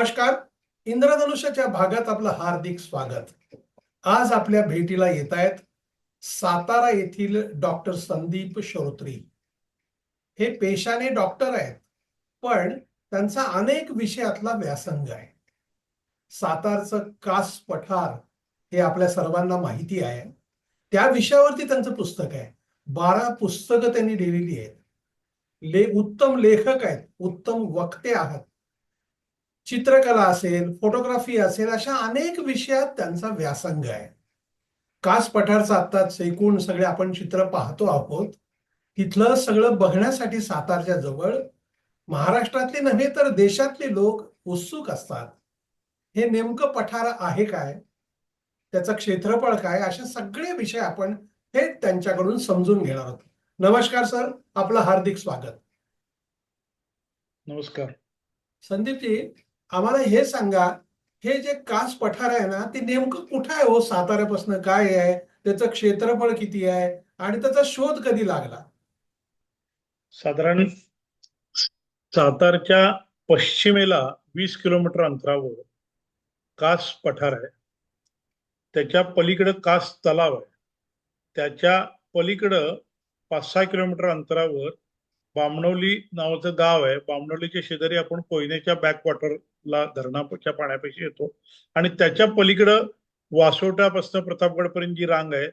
नमस्कार. इंद्रधनुष्याच्या भागात आपलं हार्दिक स्वागत. आज आपल्या भेटीला येत आहेत सातारा येथील डॉक्टर संदीप श्रोत्री. हे पेशाने डॉक्टर आहेत पण त्यांचा अनेक विषयातला व्यासंग आहे. सातारचं कास पठार हे आपल्या सर्वांना माहिती आहे. त्या विषयावरती त्यांचं पुस्तक आहे. बारा पुस्तकं त्यांनी लिहिलेली आहेत. ले उत्तम लेखक आहेत उत्तम वक्ते आहात. चित्रकला असेल फोटोग्राफी असेल अशा अनेक विषयात त्यांचा व्यासंग आहे. कास पठारचं आत्ताच एकूण सगळे आपण चित्र पाहतो आहोत. तिथलं सगळं बघण्यासाठी सातारच्या जवळ. महाराष्ट्रातले नव्हे तर देशातले लोक उत्सुक असतात. हे नेमकं पठार आहे काय? त्याचं क्षेत्रफळ काय? असे सगळे विषय आपण थेट त्यांच्याकडून समजून घेणार आहोत. नमस्कार सर आपलं हार्दिक स्वागत. नमस्कार. संदीपजी आम्हाला हे सांगा हे जे कास पठार आहे ना ते नेमकं कुठं आहे हो? साताऱ्यापासून काय आहे? त्याचं क्षेत्रफळ किती आहे? आणि त्याचा शोध कधी लागला? साधारण सातारच्या पश्चिमेला वीस किलोमीटर अंतरावर कास पठार आहे. त्याच्या पलीकडं कास तलाव आहे. त्याच्या पलीकडं पाच सहा किलोमीटर अंतरावर बामणवली नावाचं गाव आहे. बामणवलीच्या शेजारी आपण कोयनेच्या ला धरणाच्या पाण्यापाशी येतो. आणि त्याच्या पलीकडं वासोटापासून प्रतापगडपर्यंत जी रांग आहे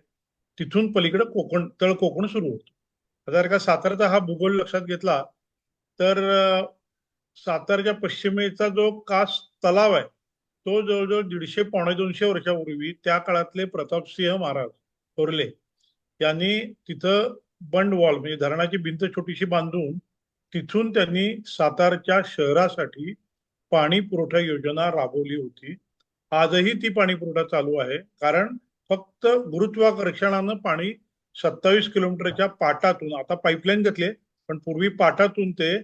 तिथून पलीकडं कोकण तळ कोकण सुरू होतो. आता जर का सातारचा हा भूगोल लक्षात घेतला तर सातारच्या पश्चिमेचा जो कास तलाव आहे तो जवळजवळ दीडशे पावणे दोनशे वर्षापूर्वी त्या काळातले प्रतापसिंह महाराज थोरले यांनी तिथं बंड वॉल म्हणजे धरणाची भिंत छोटीशी बांधून तिथून त्यांनी सातारच्या शहरासाठी पाणी पुरवठा योजना राबवली होती. आजही ती पाणी पुरवठा चालू आहे. कारण फक्त गुरुत्वाकर्षणानं पाणी सत्तावीस किलोमीटरच्या पाटातून आता पाईपलाईन घेतले पण पूर्वी पाटातून ते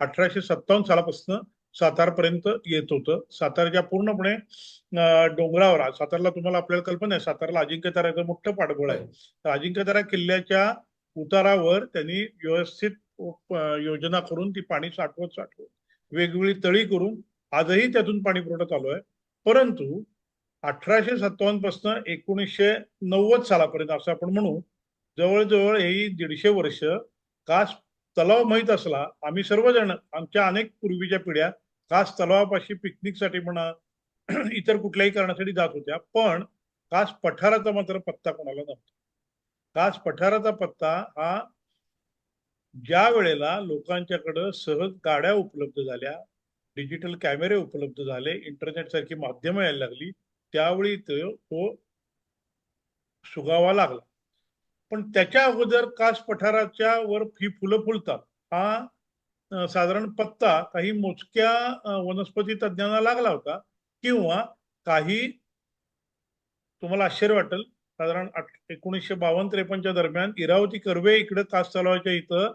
अठराशे सत्तावन्न सालापासून सातारपर्यंत येत होतं. सातारच्या पूर्णपणे डोंगरावर सातारला तुम्हाला आपल्याला कल्पना आहे सातारला अजिंक्यताऱ्याचं मोठं पाठबळ आहे. तर अजिंक्यतारा किल्ल्याच्या उतारावर त्यांनी व्यवस्थित योजना करून ती पाणी साठवत साठवत वेगवेगळी तळी करून आजही त्यातून पाणी पुरवठा चालू आहे. परंतु अठराशे सत्तावन्नपासून एकोणीसशे नव्वद सालापर्यंत असं आपण म्हणू जवळजवळ हे दीडशे वर्ष कास तलाव माहीत असला आम्ही सर्वजण आमच्या अनेक पूर्वीच्या पिढ्या कास तलावापाशी पिकनिकसाठी म्हणा इतर कुठल्याही कारणासाठी जात होत्या पण कास पठाराचा मात्र पत्ता कोणाला नव्हता. कास पठाराचा पत्ता हा ज्या वेळेला लोकांच्याकडं सहज गाड्या उपलब्ध झाल्या डिजिटल कॅमेरे उपलब्ध झाले इंटरनेट सारखी माध्यमं यायला लागली त्यावेळी तो सुगावा लागला. पण त्याच्या अगोदर कास पठाराच्या वर ही फुलं फुलतात. हा साधारण पत्ता काही मोजक्या वनस्पती तज्ज्ञांना लागला होता किंवा काही तुम्हाला आश्चर्य वाटेल साधारण एकोणीसशे बावन्न त्रेपन्नच्या दरम्यान इरावती कर्वे इकडे कास तलावाच्या इथं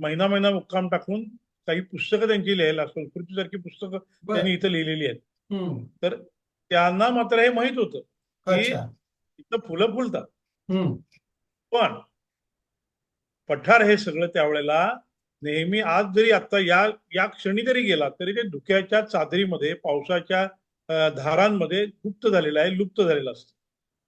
महिना महिना मुक्काम टाकून काही पुस्तकं त्यांची लिहायला संस्कृतीसारखी पुस्तकं. त्यांनी इथं लिहिलेली आहेत. हम्म, त्यांना मात्र हे माहीत होतं की इथं फुलं फुलतात. पण पठार हे सगळं त्यावेळेला नेहमी आज जरी आता या या क्षणी जरी गेला तरी ते धुक्याच्या चादरीमध्ये पावसाच्या धारांमध्ये गुप्त झालेलं आहे लुप्त झालेलं असतं.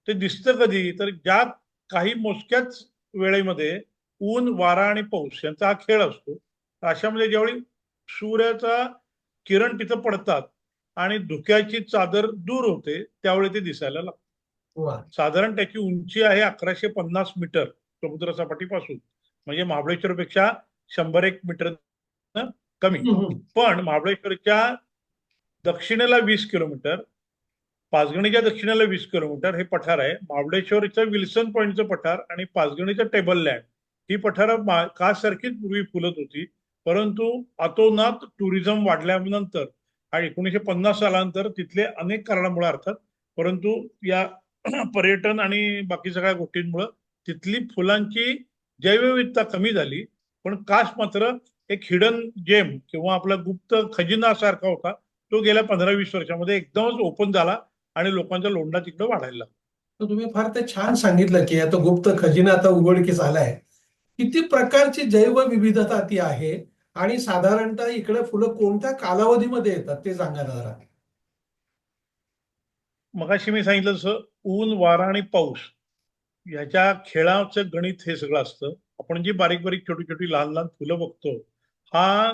ते दिसतं कधी? तर ज्या काही मोजक्याच वेळेमध्ये ऊन वारा आणि पाऊस यांचा हा खेळ असतो. अशामध्ये ज्यावेळी सूर्याचा किरण तिथं पडतात आणि धुक्याची चादर दूर होते त्यावेळी ते दिसायला लागतं. साधारण त्याची उंची आहे अकराशे पन्नास मीटर समुद्र सपाटीपासून म्हणजे महाबळेश्वरपेक्षा शंभर एक मीटर कमी. पण महाबळेश्वरच्या दक्षिणेला वीस किलोमीटर पाचगणीच्या दक्षिणेला वीस किलोमीटर हे पठार आहे. महाबळेश्वरचं विल्सन पॉईंटचं पठार आणि पाचगणीचं टेबल लँड. ही पठारं कासारखीच पूर्वी फुलत होती? परंतु अतोनात टुरिझम वाढल्यानंतर एकोणीशे एकोणीसशे पन्नास सालानंतर तिथले अनेक कारणामुळे अर्थात परंतु या पर्यटन आणि बाकी सगळ्या गोष्टींमुळं तिथली फुलांची जैवविविधता कमी झाली. पण कास मात्र एक हिडन जेम किंवा आपला गुप्त खजिना सारखा होता तो गेल्या पंधरा वीस वर्षामध्ये एकदमच ओपन झाला. आणि लोकांचा लोंढा तिकडे वाढायला लागला. तर तुम्ही फार ते छान सांगितलं की आता गुप्त खजिना आता उघडकीस आलाय. किती प्रकारची जैवविविधता ती आहे? आणि साधारणतः इकडे फुलं कोणत्या कालावधीमध्ये येतात ते सांगा जरा. मगाशी मी सांगितलं तसं ऊन वारा आणि पाऊस ह्याच्या खेळाचं गणित हे सगळं असतं. आपण जी बारीक बारीक छोटी छोटी लहान लहान फुलं बघतो हा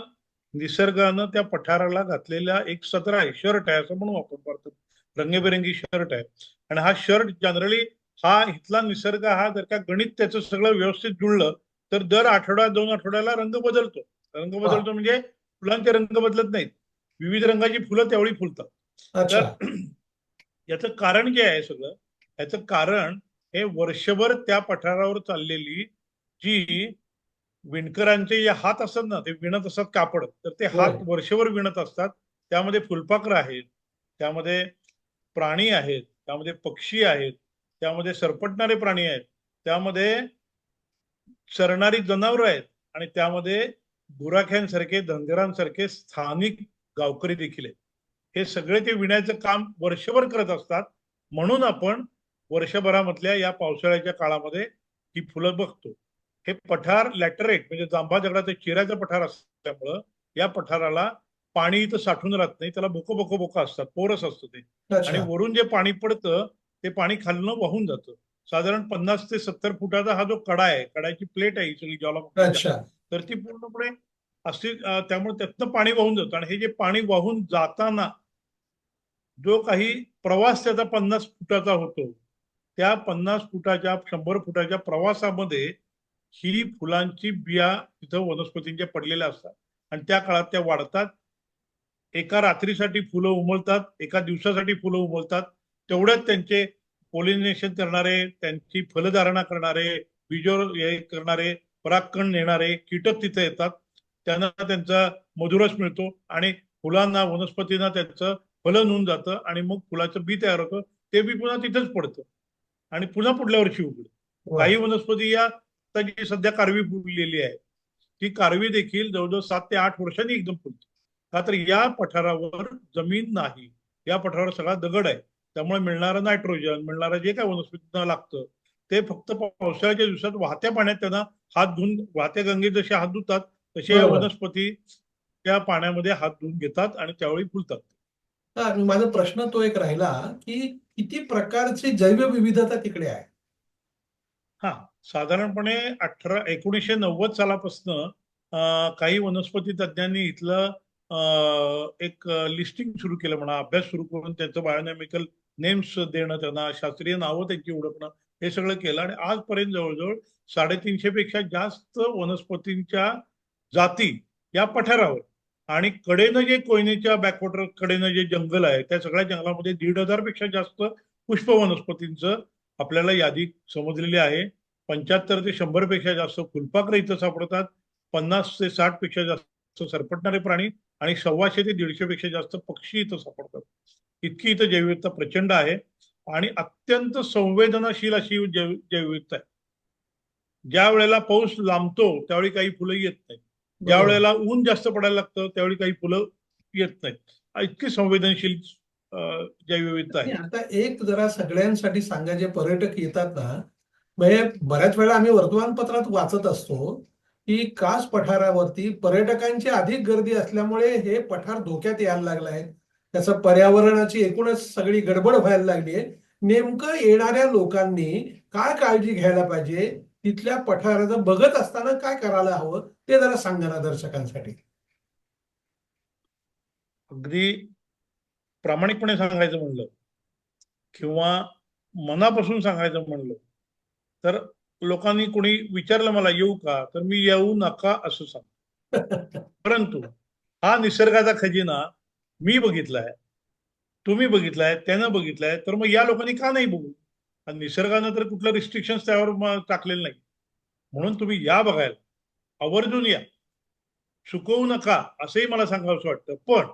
निसर्गानं त्या पठाराला घातलेला एक सत्र आहे शर्ट आहे असं म्हणू आपण भारतात रंगीबेरंगी शर्ट आहे. आणि हा शर्ट जनरली हा इथला निसर्ग हा जर का गणित त्याचं सगळं व्यवस्थित जुळलं तर दर आठवडा दोन आठवड्याला रंग बदलतो. रंग बदलतो म्हणजे फुलांचे रंग बदलत नाहीत. विविध रंगाची फुलं तेवढी फुलतात. अच्छा. तर याचं कारण जे आहे सगळं याचं कारण हे वर्षभर त्या पठारावर चाललेली जी विणकरांचे जे हात असतात ना ते विणत असतात कापड. तर ते हात. वर्षभर विणत असतात. त्यामध्ये फुलपाखरं आहेत. त्यामध्ये प्राणी आहेत त्यामध्ये पक्षी आहेत त्यामध्ये सरपटणारे प्राणी आहेत त्यामध्ये चरणारी जनावरं आहेत आणि त्यामध्ये गुराख्यांसारखे धनगरांसारखे स्थानिक गावकरी देखील आहेत. हे सगळे ते विण्याचं काम वर्षभर करत असतात. म्हणून आपण वर्षभरामधल्या या पावसाळ्याच्या काळामध्ये ही फुलं बघतो. हे पठार लॅटरेट म्हणजे जांभा दगडाचं चिराचं पठार असल्यामुळं या पठाराला पाणी इथं साठून राहत नाही त्याला बोकं बोकं बोकं असतात पोरस असतं ते. आणि वरून जे पाणी पडतं ते पाणी खालनं वाहून जातं. साधारण पन्नास ते सत्तर फुटाचा हा जो कडा आहे कडाची प्लेट आहे सगळी ज्वालामुखी तर ती पूर्णपणे अशी अं, त्यामुळे त्यातनं पाणी वाहून जातं. आणि हे जे पाणी वाहून जाताना जो काही प्रवास त्याचा पन्नास फुटाचा होतो त्या पन्नास फुटाच्या शंभर फुटाच्या प्रवासामध्ये ही फुलांची बिया तिथं वनस्पतींच्या पडलेल्या असतात. आणि त्या काळात त्या वाढतात एका रात्रीसाठी फुलं उमलतात एका दिवसासाठी फुलं उमलतात. तेवढ्यात त्यांचे पोलिनेशन करणारे त्यांची फलधारणा करणारे बीजोर हे करणारे परागकण नेणारे कीटक तिथे येतात. त्यांना त्यांचा मधुरस मिळतो आणि फुलांना वनस्पतींना त्यांचं फलन होऊन जातं आणि मग फुलाचं बी तयार होतं. ते बी पुन्हा तिथेच पडतं आणि पुन्हा पुढल्या वर्षी उघड काही वनस्पती या जी सध्या कारवी फुललेली आहे ती कारवी देखील जवळजवळ सात ते आठ वर्षांनी एकदम फुलते. का तर या पठारावर जमीन नाही. या पठारावर सगळा दगड आहे. त्यामुळे मिळणारं नायट्रोजन मिळणारं जे काय वनस्पतींना लागतं ते फक्त पावसाळ्याच्या दिवसात वाहत्या पाण्यात त्यांना हात धुवून वाहत्या गंगेत जसे हात धुतात तसे या. वनस्पती त्या पाण्यामध्ये हात धुवून घेतात आणि त्यावेळी फुलतात. माझा प्रश्न तो एक राहिला की किती प्रकारची जैवविविधता तिकडे आहे? हा. साधारणपणे अठरा एकोणीसशे नव्वद सालापासून काही वनस्पती तज्ज्ञांनी इथलं एक लिस्टिंग सुरू केलं म्हणा अभ्यास सुरू करून त्यांचं बायोनॉमिकल नेम्स देणं त्यांना शास्त्रीय नावं त्यांची ओळखणं हे सगळं केलं. आणि आजपर्यंत जवळजवळ साडेतीनशे पेक्षा जास्त वनस्पतींच्या जाती या पठारावर. आणि कडेनं जे कोयनेच्या बॅकवॉटर कडेनं जे जंगल आहे त्या सगळ्या जंगलामध्ये दीड हजारपेक्षा जास्त पुष्प वनस्पतींचं आपल्याला यादी समजलेली आहे. पंच्याहत्तर ते शंभरपेक्षा जास्त फुलपाखरं इथं सापडतात. पन्नास ते साठपेक्षा जास्त सरपटणारे प्राणी आणि सव्वाशे ते दीडशे पेक्षा जास्त पक्षी इथं सापडतात इतकी इथं जैवविविधता प्रचंड आहे. आणि अत्यंत संवेदनशील अशी जैव जैवविविधता आहे. ज्या वेळेला पाऊस लांबतो त्यावेळी काही फुलं येत नाहीत. ज्या. वेळेला ऊन जास्त पडायला लागतं त्यावेळी काही फुलं येत नाहीत. इतकी संवेदनशील जैवविविधता आहे. आता एक जरा सगळ्यांसाठी सांगा जे पर्यटक येतात ना म्हणजे बऱ्याच वेळा आम्ही वर्तमानपत्रात वाचत असतो की कास पठारावरती पर्यटकांची अधिक गर्दी असल्यामुळे हे पठार धोक्यात यायला लागलं आहे. त्याचं पर्यावरणाची एकूणच सगळी गडबड व्हायला लागली आहे. नेमकं येणाऱ्या लोकांनी काय काळजी घ्यायला पाहिजे? तिथल्या पठाराचं बघत असताना काय करायला हवं? ते जरा सांगा ना दर्शकांसाठी. अगदी प्रामाणिकपणे सांगायचं म्हणलं किंवा मनापासून सांगायचं म्हणलं तर लोकांनी कोणी विचारलं मला येऊ का? तर मी येऊ नका असं सांग. परंतु हा निसर्गाचा खजिना मी बघितलाय तुम्ही बघितलाय त्यानं बघितलाय तर मग या लोकांनी का नाही बघू? आणि निसर्गानं तर कुठलं रिस्ट्रिक्शन्स त्यावर टाकलेलं नाही. म्हणून तुम्ही या बघायला. आवर्जून या. चुकवू नका असंही मला सांगावंसं वाटतं. पण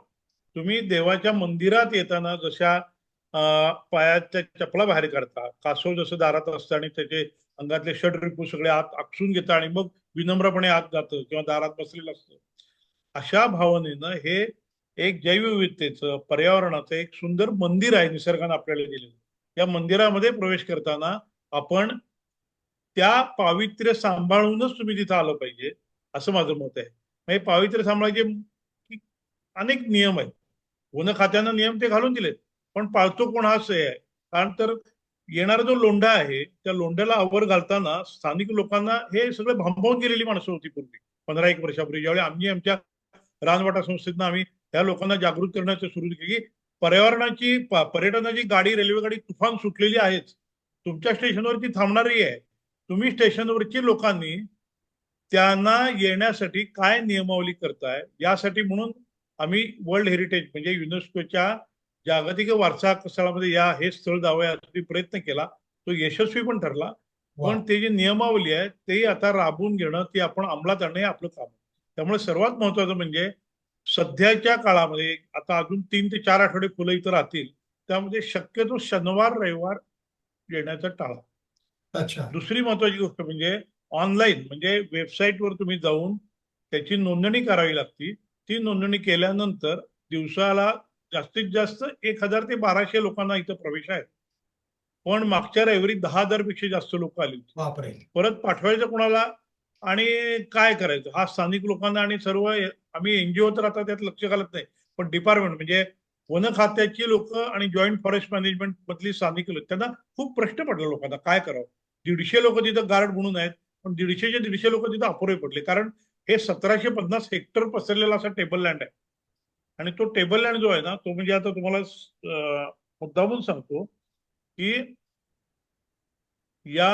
तुम्ही देवाच्या मंदिरात येताना जशा अं, पायाच्या चपला बाहेर काढता कासव जसं दारात असतं आणि त्याचे अंगातले षड रिपू सगळे आत आकसून घेतं आणि मग विनम्रपणे आत जातं किंवा दारात बसलेलं असतं. अशा भावनेनं हे एक जैवविविधतेचं पर्यावरणाचं एक सुंदर मंदिर आहे निसर्गानं आपल्याला दिलेलं. या मंदिरामध्ये प्रवेश करताना आपण त्या पावित्र्य सांभाळूनच तुम्ही तिथं आलं पाहिजे असं माझं मत आहे. म्हणजे पावित्र्य सांभाळायचे अनेक नियम आहेत. वन खात्यानं नियम ते घालून दिलेत पण पाळतो कोण हाच हे आहे? कारण तर येणारा जो लोंढा आहे त्या लोंढ्याला आवर घालताना स्थानिक लोकांना हे सगळे भांबवून गेलेली माणसं होती पूर्वी. पंधरा एक वर्षापूर्वी. ज्यावेळी आम्ही आमच्या रानवाटा संस्थेतनं आम्ही त्या लोकांना जागृत करण्याचं सुरू केली की पर्यावरणाची पर्यटनाची गाडी रेल्वे गाडी तुफान सुटलेली आहेच. तुमच्या स्टेशनवरती थांबणारी आहे. तुम्ही स्टेशनवरची लोकांनी त्यांना येण्यासाठी काय नियमावली करताय? यासाठी म्हणून आम्ही वर्ल्ड हेरिटेज म्हणजे युनेस्कोच्या जागतिक वारसा स्थळामध्ये या हे स्थळ जावयासाठी प्रयत्न केला. तो यशस्वी पण ठरला. पण ते जी नियमावली आहे ते आता राबवून घेणं ती आपण अंमलात आणणं हे आपलं काम आहे. त्यामुळे सर्वात महत्वाचं म्हणजे सध्याच्या काळामध्ये आता अजून तीन ते चार आठवडे फुलं इथं राहतील त्यामध्ये शक्यतो शनिवार रविवार येण्याचं टाळा. अच्छा. दुसरी महत्वाची गोष्ट म्हणजे ऑनलाईन म्हणजे वेबसाईटवर तुम्ही जाऊन त्याची नोंदणी करावी लागती. ती नोंदणी केल्यानंतर दिवसाला जास्तीत जास्त एक हजार ते बाराशे लोकांना इथं प्रवेश आहे. पण मागच्या रविवारी दहा हजारपेक्षा जास्त लोक आली होती. परत पाठवायचं कोणाला आणि काय करायचं? हा स्थानिक लोकांना आणि सर्व आम्ही एनजीओ तर आता त्यात लक्ष घालत नाही. पण डिपार्टमेंट म्हणजे वन खात्याची लोक आणि जॉईंट फॉरेस्ट मॅनेजमेंट मधली स्थानिक लोक त्यांना खूप प्रश्न पडला लोकांना काय करावं? दीडशे लोक तिथं गार्ड म्हणून आहेत पण दीडशेचे दीडशे लोक तिथं अपुरे पडले. कारण हे सतराशे पन्नास हेक्टर पसरलेला असा टेबल लँड आहे. आणि तो टेबल लँड जो आहे ना तो म्हणजे आता तुम्हाला मुद्दामून सांगतो की या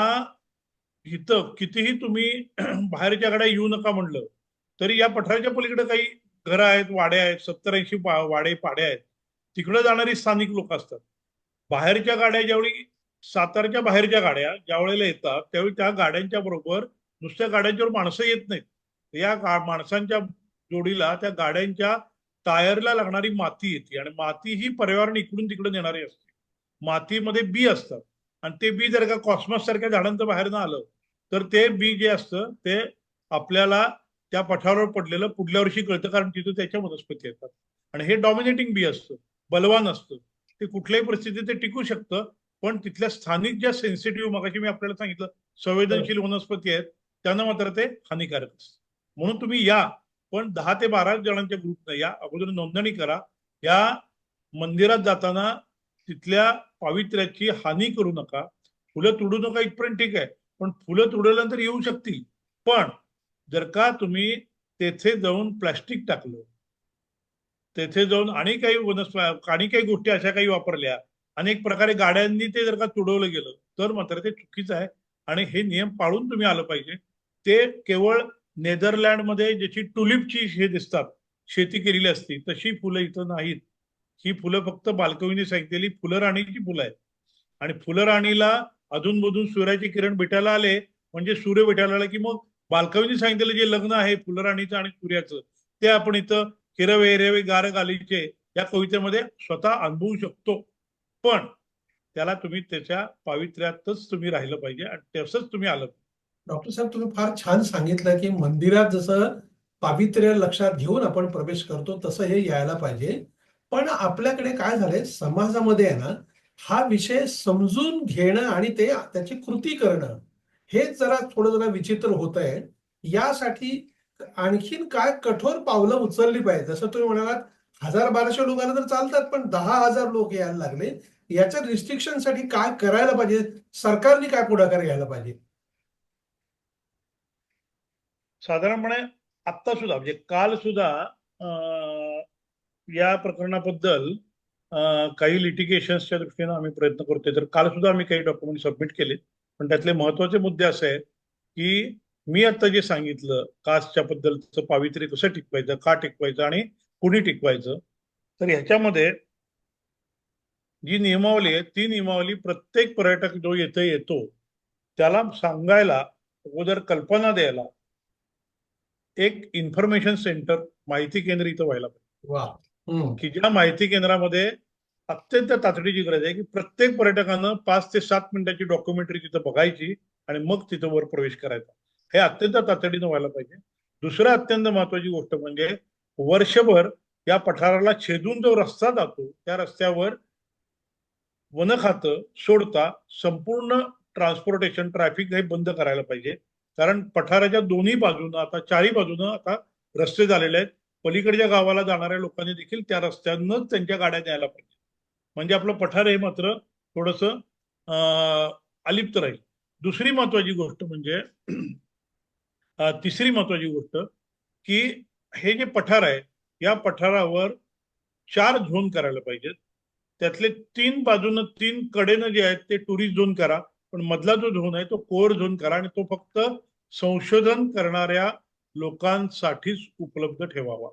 इथं कितीही तुम्ही बाहेरच्या गाड्या येऊ नका म्हणलं तरी या पठाराच्या पलीकडे काही घरं आहेत वाडे आहेत सत्तर ऐंशी वाडे पाडे आहेत तिकडे जाणारी स्थानिक लोक असतात. बाहेरच्या गाड्या ज्यावेळी सातारच्या बाहेरच्या गाड्या ज्या वेळेला येतात त्यावेळी त्या गाड्यांच्या बरोबर नुसत्या गाड्यांच्यावर माणसं येत नाहीत. या माणसांच्या जोडीला त्या गाड्यांच्या टायरला लागणारी माती येते आणि माती ही पर्यावरण इकडून तिकडे नेणारी असते. मातीमध्ये बी असतात. आणि ते बी जर का कॉस्मस सारख्या झाडांचं बाहेर न आलं तर ते बी जे असतं ते आपल्याला त्या पठारावर पडलेलं पुढल्या वर्षी कळतं कारण तिथं त्याच्या वनस्पती येतात. आणि हे डॉमिनेटिंग बी असतं बलवान असतं. ते कुठल्याही परिस्थितीत ते टिकू शकतं पण तिथल्या स्थानिक ज्या सेन्सिटिव्ह मगाशी मी आपल्याला सांगितलं संवेदनशील वनस्पती आहेत त्यांना मात्र ते हानिकारक असतं. म्हणून तुम्ही या. पण दहा ते बारा जणांच्या ग्रुपनं या अगोदर नोंदणी करा. या मंदिरात जाताना तिथल्या पावित्र्याची हानी करू नका. फुलं तुडू नका इथपर्यंत ठीक आहे. पण फुलं तुडल्यानंतर येऊ शकतील. पण जर का तुम्ही तेथे जाऊन प्लॅस्टिक टाकलं तेथे जाऊन आणि काही वनस्प आणि काही गोष्टी अशा काही वापरल्या अनेक प्रकारे गाड्यांनी ते जर का तुडवलं गेलं तर मात्र ते चुकीचं आहे. आणि हे नियम पाळून तुम्ही आलं पाहिजे. ते केवळ नेदरलँडमध्ये ज्याची टुलिपची हे दिसतात शेती केलेली असती तशी फुलं इथं नाहीत. ही फुलं फक्त बालकवीने सांगितलेली फुलराणीची फुलं आहेत. आणि फुलराणीला अधूनमधून सूर्याचे किरण भेटायला आले म्हणजे सूर्य भेटायला आला की मग बालकवीने सांगितलेलं जे लग्न आहे फुलराणीचं आणि सूर्याचं ते आपण इथं हिरवे हिरवे गार गालीचे या कवितेमध्ये स्वतः अनुभवू शकतो. पण त्याला तुम्ही त्याच्या पावित्र्यातच तुम्ही राहिलं पाहिजे आणि तसंच तुम्ही आलं डॉक्टर साहेब तुम्ही फार छान सांगितलं की मंदिरात जसं पावित्र्य लक्षात घेऊन आपण प्रवेश करतो तसं हे यायला पाहिजे. पण आपल्याकडे काय झालंय समाजामध्ये आहे ना हा विषय समजून घेणं आणि ते त्याची कृती करणं हेच जरा थोडं जरा विचित्र होत आहे यासाठी आणखीन काय कठोर पावलं उचलली पाहिजे जसं तुम्ही म्हणालात हजार बाराशे लोकांना तर चालतात पण दहा हजार लोक यायला लागले. याच्या रिस्ट्रिक्शनसाठी काय करायला पाहिजे? सरकारने काय पुढाकार घ्यायला पाहिजे? साधारणपणे आत्ता सुद्धा म्हणजे काल सुद्धा या प्रकरणाबद्दल काही लिटिगेशन्सच्या दृष्टीनं आम्ही प्रयत्न करतोय. तर काल सुद्धा आम्ही काही डॉक्युमेंट सबमिट केले पण त्यातले महत्त्वाचे मुद्दे असे आहेत की मी आता जे सांगितलं कास्टच्या बद्दलचं पावित्र्य कसं टिकवायचं का टिकवायचं आणि कुणी टिकवायचं तर ह्याच्यामध्ये जी नियमावली आहे ती नियमावली प्रत्येक पर्यटक जो येथे येतो त्याला सांगायला अगोदर कल्पना द्यायला एक इन्फॉर्मेशन सेंटर माहिती केंद्र इथं व्हायला पाहिजे. की ज्या माहिती केंद्रामध्ये अत्यंत तातडीची गरज आहे की प्रत्येक पर्यटकानं पाच ते सात मिनिटाची डॉक्युमेंटरी तिथं बघायची आणि मग तिथं वर प्रवेश करायचा. हे अत्यंत तातडीनं व्हायला पाहिजे. दुसरं अत्यंत महत्वाची गोष्ट म्हणजे वर्षभर या पठाराला छेदून जो रस्ता जातो त्या रस्त्यावर वन खातं सोडता संपूर्ण ट्रान्सपोर्टेशन ट्रॅफिक हे बंद करायला पाहिजे. कारण पठाराच्या दोन्ही बाजूनं आता चारही बाजूनं आता रस्ते झालेले आहेत. पलीकडच्या गावाला जाणाऱ्या लोकांनी देखील त्या रस्त्यांनाच त्यांच्या गाड्या न्यायला पाहिजे. म्हणजे आपलं पठार हे मात्र थोडस अलिप्त राहील. दुसरी महत्वाची गोष्ट म्हणजे तिसरी महत्वाची गोष्ट की हे जे पठार आहे या पठारावर चार झोन करायला पाहिजेत. त्यातले तीन बाजूनं तीन कडेनं जे आहेत ते टुरिस्ट झोन करा. पण मधला जो झोन आहे तो कोर झोन करा आणि तो फक्त संशोधन करणाऱ्या लोकांसाठीच उपलब्ध ठेवावा.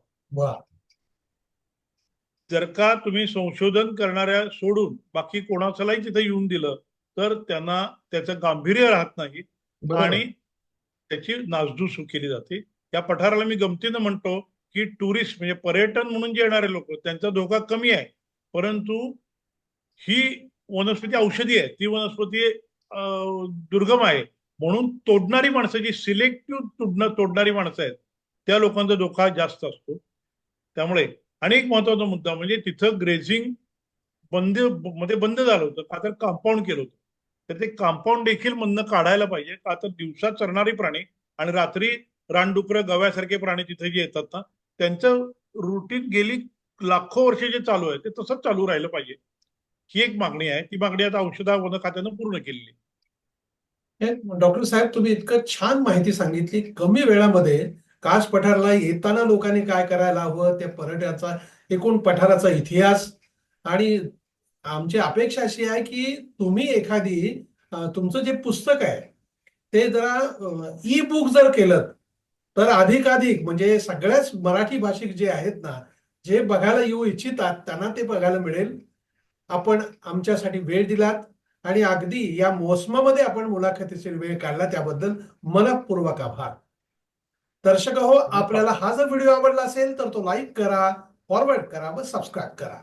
जर का तुम्ही संशोधन करणाऱ्या सोडून बाकी कोणाचलाही तिथे येऊन दिलं तर त्यांना त्याचं गांभीर्य राहत नाही. आणि त्याची नासधूस केली जाते. या पठाराला मी गमतीनं म्हणतो की टुरिस्ट म्हणजे पर्यटन म्हणून जे येणारे लोक त्यांचा धोका कमी आहे. परंतु ही वनस्पती औषधी आहे. ती वनस्पती दुर्गम आहे. म्हणून तोडणारी माणसं जी सिलेक्टिव्ह तोडणं तोडणारी माणसं आहेत त्या लोकांचा धोका जास्त असतो. त्यामुळे आणि एक महत्त्वाचा मुद्दा म्हणजे तिथं ग्रेझिंग बंदमध्ये बंद झालं होतं का तर कंपाऊंड केलं होतं. तर ते कंपाऊंड देखील मधनं काढायला पाहिजे का तर दिवसा चरणारे प्राणी आणि रात्री रानडुकरं गव्यासारखे प्राणी तिथे जे येतात ना त्यांचं रुटीन गेली लाखो वर्ष जे चालू आहे ते तसंच चालू राहिलं पाहिजे. ही एक मागणी आहे. ती मागणी आता औषधा वन खात्यानं पूर्ण केलेली आहे. डॉक्टर साहेब तुम्ही इतकं छान माहिती सांगितली. कमी वेळामध्ये कास पठारला येताना लोकांनी काय करायला हवं त्या पर्यटनाचा एकूण पठाराचा इतिहास. आणि आमची अपेक्षा अशी आहे की तुम्ही एखादी तुमचं जे पुस्तक आहे ते जरा ई बुक जर केलं तर अधिकाधिक म्हणजे सगळ्याच मराठी भाषिक जे आहेत ना जे बघायला येऊ इच्छितात त्यांना ते बघायला मिळेल. आपण आमच्यासाठी वेळ दिलात. आणि अगदी या मोसमामध्ये आपण मुलाखतीचे वेळ काढला त्याबद्दल मनपूर्वक आभार. दर्शक हो आपल्याला हा जर व्हिडिओ आवडला असेल तर तो लाईक करा फॉरवर्ड करा व सबस्क्राईब करा.